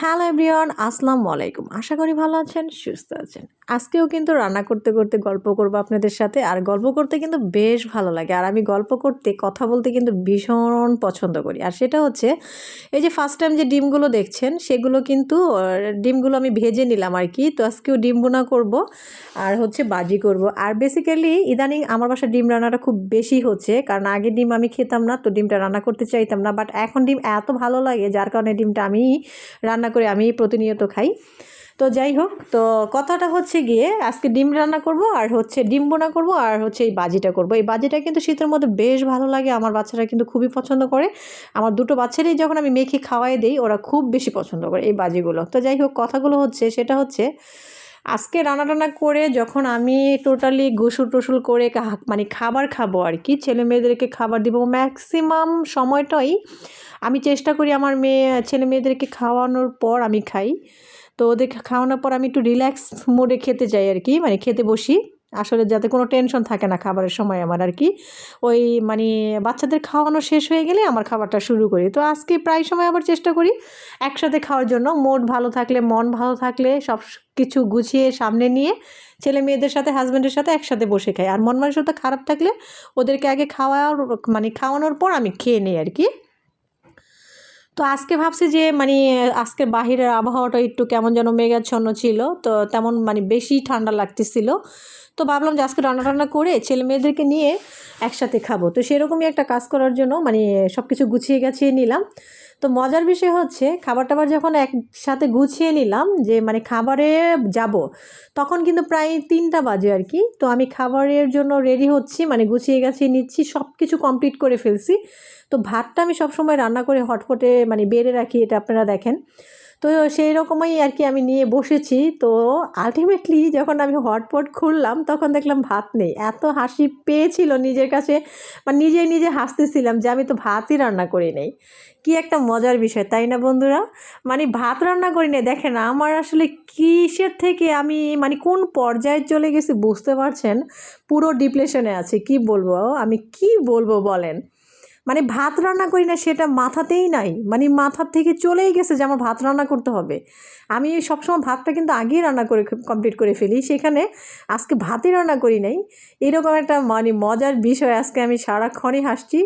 Hello everyone আসসালামু আলাইকুম। আশা করি ভালো আছেন সুস্থ আছেন। আজকেও কিন্তু রান্না করতে করতে গল্প করব আপনাদের সাথে। আর গল্প করতে কিন্তু বেশ ভালো লাগে। আর আমি গল্প করতে, কথা বলতে কিন্তু ভীষণ পছন্দ করি। আর সেটা হচ্ছে, এই যে ফার্স্ট টাইম যে ডিমগুলো দেখছেন, সেগুলো কিন্তু ডিমগুলো আমি ভেজে নিলাম আর কি। তো আজকেও ডিম বোনা করব, আর হচ্ছে বাজি করব। আর বেসিক্যালি ইদানিং আমার বাসায় ডিম রান্নাটা খুব বেশি হচ্ছে, কারণ আগে ডিম আমি খেতাম না, তো ডিমটা রান্না করতে চাইতাম না। বাট এখন ডিম এত ভালো লাগে, যার কারণে ডিমটা আমি রান্না করে আমি প্রতিনিয়ত খাই। তো যাই হোক, তো কথাটা হচ্ছে গিয়ে আজকে ডিম রান্না করব, আর হচ্ছে ডিম বোনা করব, আর হচ্ছে এই বাজিটা করব। এই বাজিটা কিন্তু শীতের মধ্যে বেশ ভালো লাগে, আমার বাচ্চারা কিন্তু খুবই পছন্দ করে। আমার দুটো বাচ্চারই যখন আমি মেখে খাওয়াই দিই, ওরা খুব বেশি পছন্দ করে এই বাজিগুলো। তো যাই হোক, কথাগুলো হচ্ছে, সেটা হচ্ছে আজকে রান্না টান্না করে যখন আমি টোটালি গোসল টোসল করে মানে খাবার খাব আর কি, ছেলে মেয়েদেরকে খাবার দিব ম্যাক্সিমাম সময়টাই আমি চেষ্টা করি আমার মেয়ে, ছেলে মেয়েদেরকে খাওয়ানোর পর আমি খাই। তো ওদের খাওয়ানোর পর আমি একটু রিল্যাক্স মোডে খেতে যাই আর কি মানে খেতে বসি। আসলে যাতে কোনো টেনশন থাকে না খাবারের সময় আমার আর কি। ওই মানে বাচ্চাদের খাওয়ানো শেষ হয়ে গেলে আমার খাবারটা শুরু করি। তো আজকে প্রায় সময় আবার চেষ্টা করি একসাথে খাওয়ার জন্য। মোড ভালো থাকলে মন ভালো থাকলে সব কিছু গুছিয়ে সামনে নিয়ে ছেলে মেয়েদের সাথে হাজব্যান্ডের সাথে একসাথে বসে খাই। আর মন মানসিকতা খারাপ থাকলে ওদেরকে আগে খাওয়ার মানে খাওয়ানোর পর আমি খেয়ে নিই আর কি। তো আজকে ভাবছি যে মানে আজকে বাহিরের আবহাওয়াটা একটু কেমন যেন মেঘাচ্ছন্ন ছিল, তো তেমন মানে বেশি ঠান্ডা লাগতেছিল। তো ভাবলাম যে আজকে রান্না টান্না করে ছেলে মেয়েদেরকে নিয়ে একসাথে খাব। তো সেরকমই একটা কাজ করার জন্য মানে সব কিছু গুছিয়ে গাছিয়ে নিলাম। তো মজার বিষয় হচ্ছে খাবার টাবার যখন একসাথে গুছিয়ে নিলাম যে মানে খাবারে যাব, তখন কিন্তু প্রায় তিনটা বাজে আর কি। তো আমি খাবারের জন্য রেডি হচ্ছি মানে গুছিয়ে গেছি নিচ্ছি সব কিছু কমপ্লিট করে ফেলছি। তো ভাতটা আমি সবসময় রান্না করে হটপটে মানে বেড়ে রাখি, এটা আপনারা দেখেন। তো সেই রকমই আর কি আমি নিয়ে বসেছি। তো আলটিমেটলি যখন আমি হটপট খুললাম, তখন দেখলাম ভাত নেই। এত হাসি পেয়েছিল নিজের কাছে। মানে নিজে নিজে হাসতেছিলাম যে আমি তো ভাতই রান্না করি নেই। কি একটা মজার বিষয়, তাই না বন্ধুরা? মানে ভাত রান্না করি না দেখেন আমার আসলে কিসের থেকে আমি মানে কোন পর্যায়ে চলে গেছি বুঝতে পারছেন? পুরো ডিপ্রেশনে আছে, কি বলব? আমি কি বলব বলেন? মানে ভাত রান্না করি না সেটা মাথাতেই নাই। মানে মাথার থেকে চলেই গেছে যে আমার ভাত রান্না করতে হবে। আমি সবসময় ভাতটা কিন্তু আগেই রান্না করে কমপ্লিট করে ফেলি। সেখানে আজকে ভাতই রান্না করি নাই। এরকম একটা মানে মজার বিষয় আজকে আমি সারাক্ষণই হাসছি।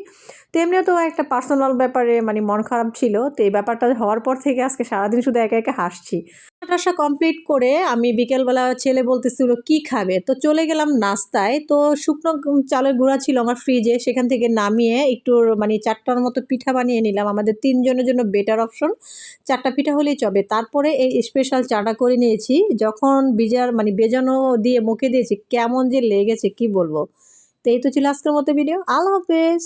তেমনিও তো একটা পার্সোনাল ব্যাপারে মানে মন খারাপ ছিল। তো এই ব্যাপারটা হওয়ার পর থেকে আজকে সারাদিন শুধু একা একা হাসছি। টাসা কমপ্লিট করে আমি বিকেলবেলা ছেলে বলতেছিল, কি খাবে? তো চলে গেলাম নাস্তায়। তো শুকনো চালের গুঁড়া ছিল আমার ফ্রিজে সেখান থেকে নামিয়ে একটু মানে চারটার মতো পিঠা বানিয়ে নিলাম। আমাদের তিনজনের জন্য বেটার অপশন চারটা পিঠা হলেই চবে তারপরে এই স্পেশাল চাটা করে নিয়েছি। যখন বিজার মানে বেজানো দিয়ে মুখে দিয়েছি, কেমন যে লেগেছে, কি বলব? তো এই তো ছিল আজকের মতো ভিডিও আল্লাহ হাফেজ!